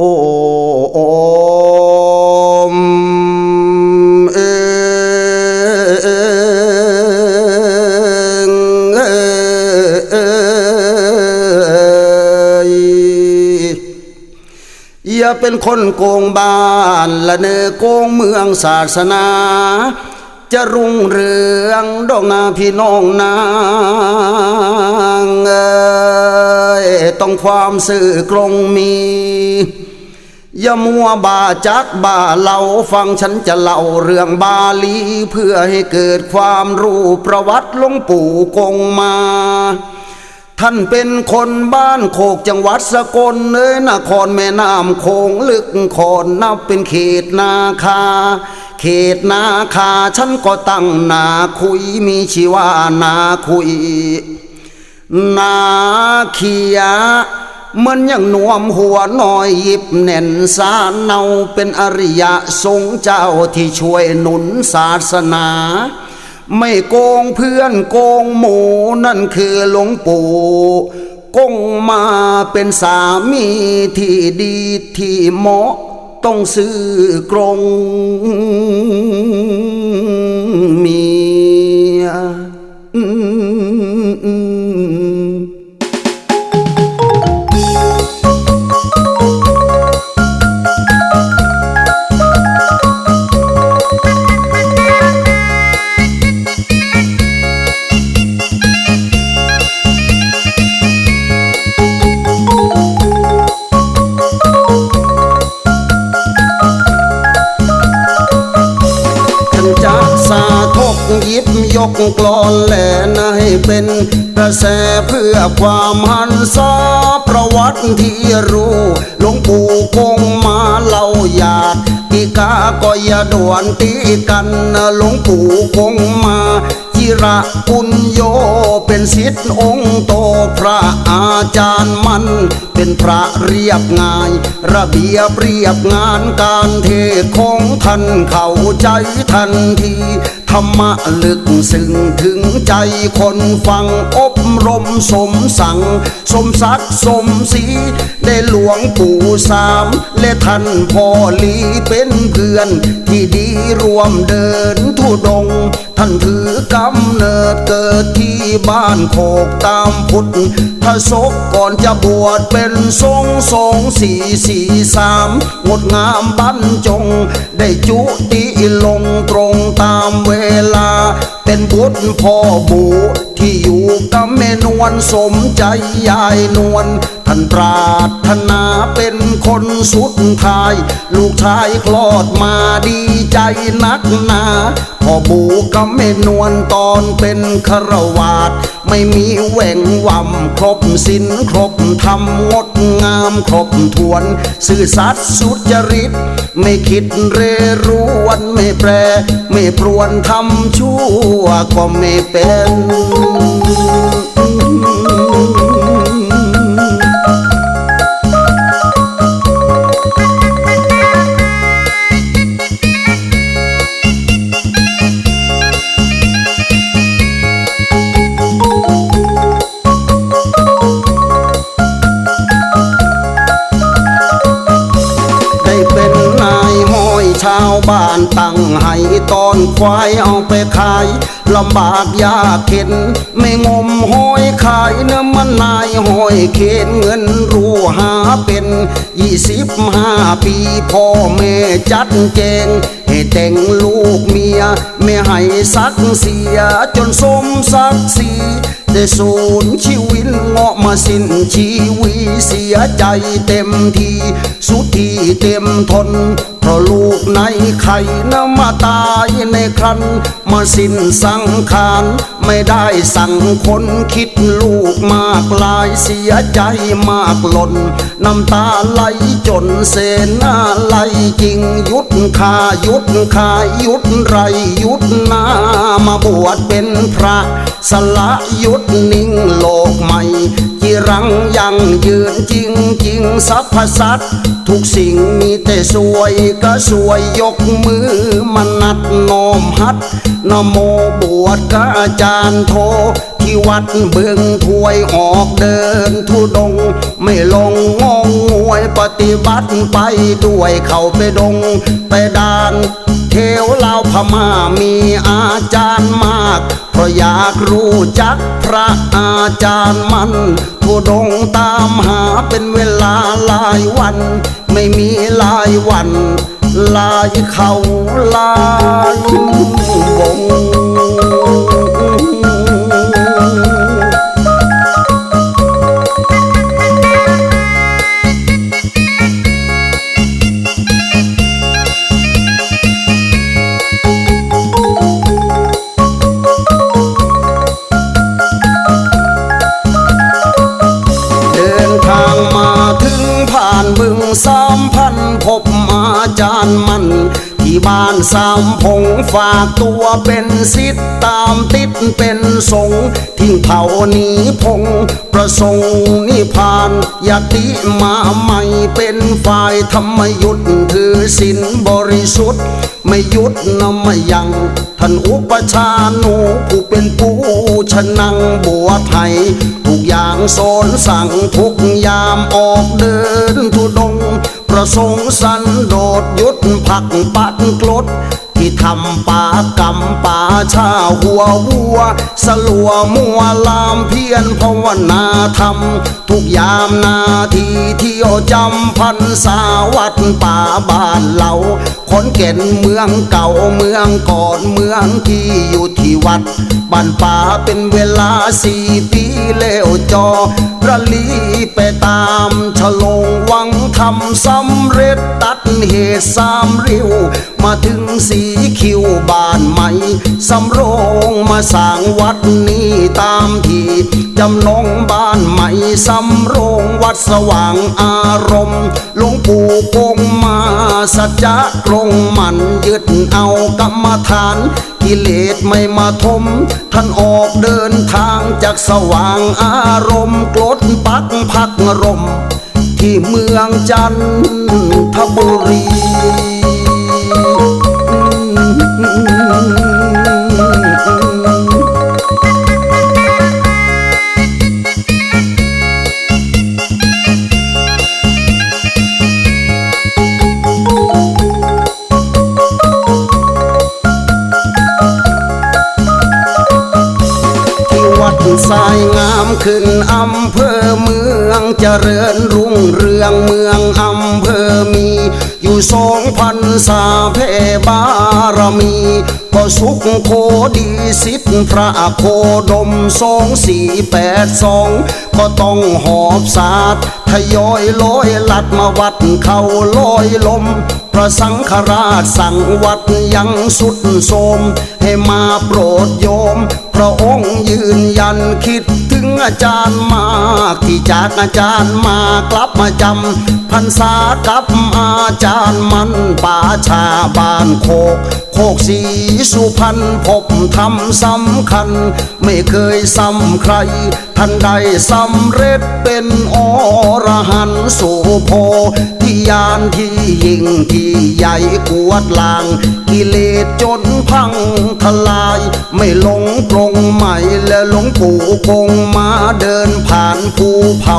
โอโอมเองเอยอย่าเป็นคนโกงบ้านละเนอโกงเมืองศาสนา จะรุ่งเรืองดอกนาพี่น้องนางเอยต้องความสื่อกรงมี อย่ามัวบาจักบาเล่าฟังฉันจะเล่าเรื่องบาลี เพื่อให้เกิดความรู้ประวัติหลวงปู่กงมา ท่านเป็นคนบ้านโคกจังหวัดสกลเอ้ยนครแม่น้ำโคงลึกขอนนับเป็นเขตนาคา เขตนาคาฉันก็ตั้งนาคุยมีชีวานาคุย นาเขียเห มันยังนวมหัวหน่อยหยิบแน่นสาเนาเป็นอริยะทรงเจ้าที่ช่วยหนุนศาสนา ไม่โกงเพื่อนโกงหมูนั่นคือหลวงปู่กงมาเป็นสามีที่ดีที่เหมาะต้องซื้อกรง กกลอนแหลนให้เป็นกระแสเพื่อความหันษาประวัติที่รู้หลวงปู่คงมาเล่าหยาดตีกาก็อย่าด่วนตีกันหลวงปู่คงมาจิระปุญโยเป็นศิษย์องค์โตพระอาจารย์มัน เป็นพระเรียบง่าย ระเบียบเรียบงานการเทศน์ของท่านเข้าใจทันที ธรรมะลึกซึ้งถึงใจคนฟังอบรมสมสัง สมศักดิ์สมศรีได้หลวงปู่สาม และท่านพ่อลีเป็นเพื่อน ที่ดีรวมเดินทุดง ท่านถือกำเนิดเกิดที่บ้านโคกตามพุทธทศกก่อนจะบวชเป็นทรงทรงสี่สี่สามงดงามบรรจง ได้จุติลงตรงตามเวลา เป็นบุตรพ่อบูที่อยู่กับแม่นวลสมใจยายนวล ท่านปราถนาเป็นคนสุดท้าย ลูกชายคลอดมาดีใจนักหนาพ่อบูกับแม่นวลตอนเป็นครวาดไม่มีแหว่งว่ำครบสินครบธรรมงดงามครบทวนสื่อสัตย์สุจริต ไม่คิดเรรวนไม่แปร ไม่ปรวนทำชั่วก็ไม่เป็น ชาวบ้านตั้งให้ตอนควายเอาไปขายลำบากยากเข็น ไม่งมห้อยขายเนื้อมันนายห้อยเข็นเงินรู้หาเป็นยี่สิบห้าปีพ่อแม่จัดแจงให้แต่งลูกเมีย ไม่ให้สักเสียจนสมศักดิ์ศรีได้สูญชีวิตเงาะมาสิ้นชีวิตเสียใจเต็มที สุดที่เต็มทน ราะลูกในไข่นะมาตายในครัน มาสิ้นสังขารไม่ได้สั่งคนคิดลูกมากลายเสียใจมากหล่นน้ำตาไหลจนเสนาไหลจริงหยุดคาหยุดคาหยุดไรหยุดนามาบวชเป็นพระ สละหยุดนิ่งโลกใหม่จิรังยังยืนจริงจริงสรรพสัตทุกสิ่งมีแต่สวยก็สวยยกมือมนัดน้อมฮัดนโมบวชกับอาจารย์โท ที่วัดเบืองถวยออกเดินทุดง ไม่ลงงงงวยปฏิบัติไปด้วยเข้าไปดง ไปดานเทวลาวพม่ามีอาจารย์มาก เพราะอยากรู้จักพระอาจารย์มันทุดงตามหาเป็นเวลาหลายวัน ไม่มีหลายวัน ลายเขาลายบง สามพงฝากตัวเป็นสิทธิ์ตามติดเป็นสงทิ้งเผาหนีพง ประสงค์นิพานยติมาใหม่เป็นฝ่ายธรรมยุทธถือศีลบริสุทธิ์ ไม่ยุดนำมายัง ท่านอุปชาหนูผู้เป็นผู้ชนังบัวไทยทุกอย่างสอนสั่งทุกยามออกเดินทุดง ประสงค์สันโดษยุดผักปัดกลด ที่ทำป่ากำป่าชาหัววัว สลัวมัวลามเพียรภาวนาธรรม ทุกยามนาทีเที่ยวจำพันษาวัดป่าบ้านเราขอนแก่นเมืองเก่าเมืองก่อนเมืองที่อยู่ที่วัดบ้านป่าเป็นเวลาสี่ปีแล้วจอระลีไปตามฉลองวังทำสำเร็จตัด เหตุสามริ้ว มาถึงสีคิวบ้านใหม่สำโรงมาสร้างวัดนี้ตามที่จำนงบ้านใหม่สำโรงวัดสว่างอารมณ์หลวงปู่คงมาสัจจะตรงมันยึดเอากรรมฐานกิเลสไม่มาทม ท่านออกเดินทางจากสว่างอารมณ์กลดปักพักรม ที่เมืองจันทบุรี ขึ้นอำเภอเมืองเจริญรุ่งเรืองเมืองอำเภอมี อยู่สองพันษาเพบารมีก็สุขโคดีสิทธิพระโคดมสองสี่แปดสองก็ต้องหอบสาดทยอยลอยลัดมาวัดเขาลอยลมพระสังฆราชสั่งวัดยังสุดโทรมให้มาโปรดโยม พระองค์ยืนยันคิดถึงอาจารย์มากที่จากอาจารย์มากลับมาจำพรรษากับอาจารย์มันป่าชาบ้านโคก โคกสีสุพรรณพบธรรมสำคัญ ไม่เคยซ้ำใคร ท่านได้สำเร็จเป็นอรหันสุโพ ยานที่ยิ่งที่ใหญ่กวดลาง กิเลสจนพังทลาย ไม่หลงปรงใหม่และหลงปู่คงมาเดินผ่านภูเผา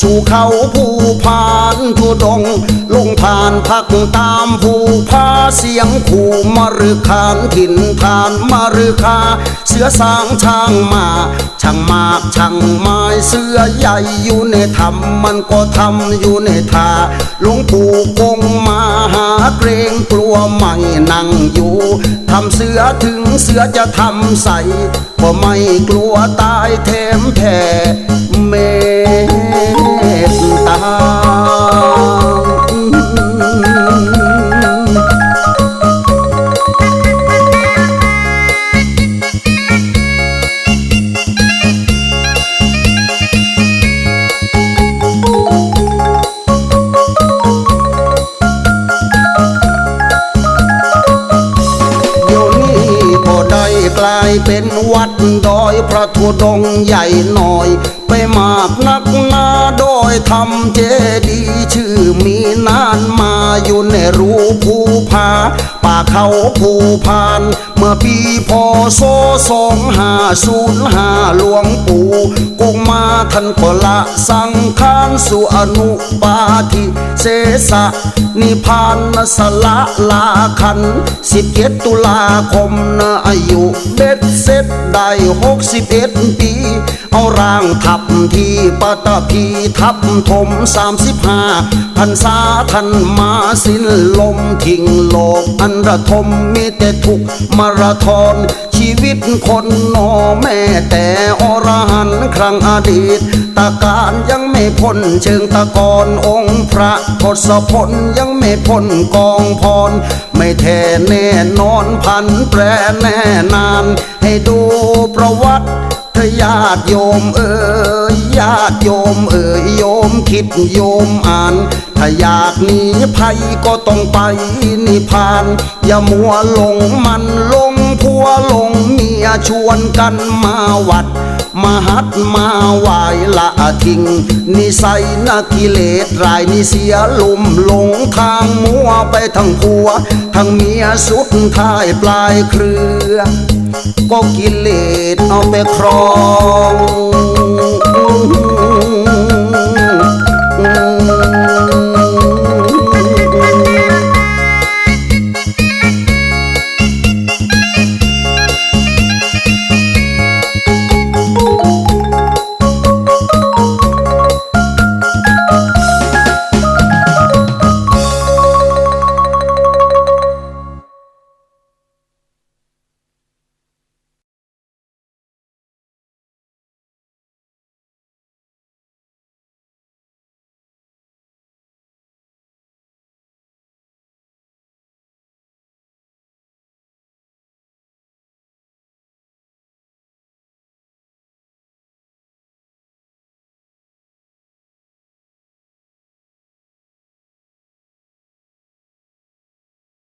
สู่เขาภูพานทุดง ลงผ่านพักตามภูพาเสียงขู่มรคานถิ่นทานมรคา เสือสางช่างมาช่างมากช่างไม้เสือใหญ่อยู่ในธรรมมันก็ทำอยู่ในทาหลวงปู่คงมาหาเกรงกลัวไม่นั่งอยู่ทำเสือถึงเสือจะทำใส่ก็ไม่กลัวตายแถมแผ่เม เป็นวัดดอยพระธุดงใหญ่หน่อย ไปมากนักนาโดยทำเจดีชื่อมีนานมา อยู่ในรูภูผาป่าเขาภูพานเมื่อมื่อปีพศสองห้าศูนย์ห้าหลวงปู่กงมาท่านก็ละสังขารสู่อนุปาทิเสสะนิพานสละลาขันสิบเจ็ดตุลาคมนะอายุเบ็ดเสร็จได้หกสิบเอ็ดปี ร่างทับที่ปตพีทับถมสามสิบห้าพันษาทันมาสิ้นลมทิ้งโลกอันระทมมีแต่ทุกมาราธอนชีวิตคนนอแม่แต่อรหันครั้งอดีตตาการยังไม่พ้นเชิงตะกอนองค์พระทศพลยังไม่พ้นกองพร ไม่แท้แน่นอนพันแปรแน่นาน ให้ดูประวัติ ญาติโยมเอ่ยญาติโยมเอ่ยโยมคิดโยมอ่าน ถ้าอยากหนีภัยก็ต้องไปนิพพาน อย่ามัวหลงมันลงผัวลงเมียชวนกันมาวัด มาหัดมาไหวละทิ้งนิสัยนักกิเลสรายนิเสียลุ่มหลงทางมัวไปทั้งผัว ทั้งเมียสุดท้ายปลายเครือ ก็กิเลสเอาไปครอง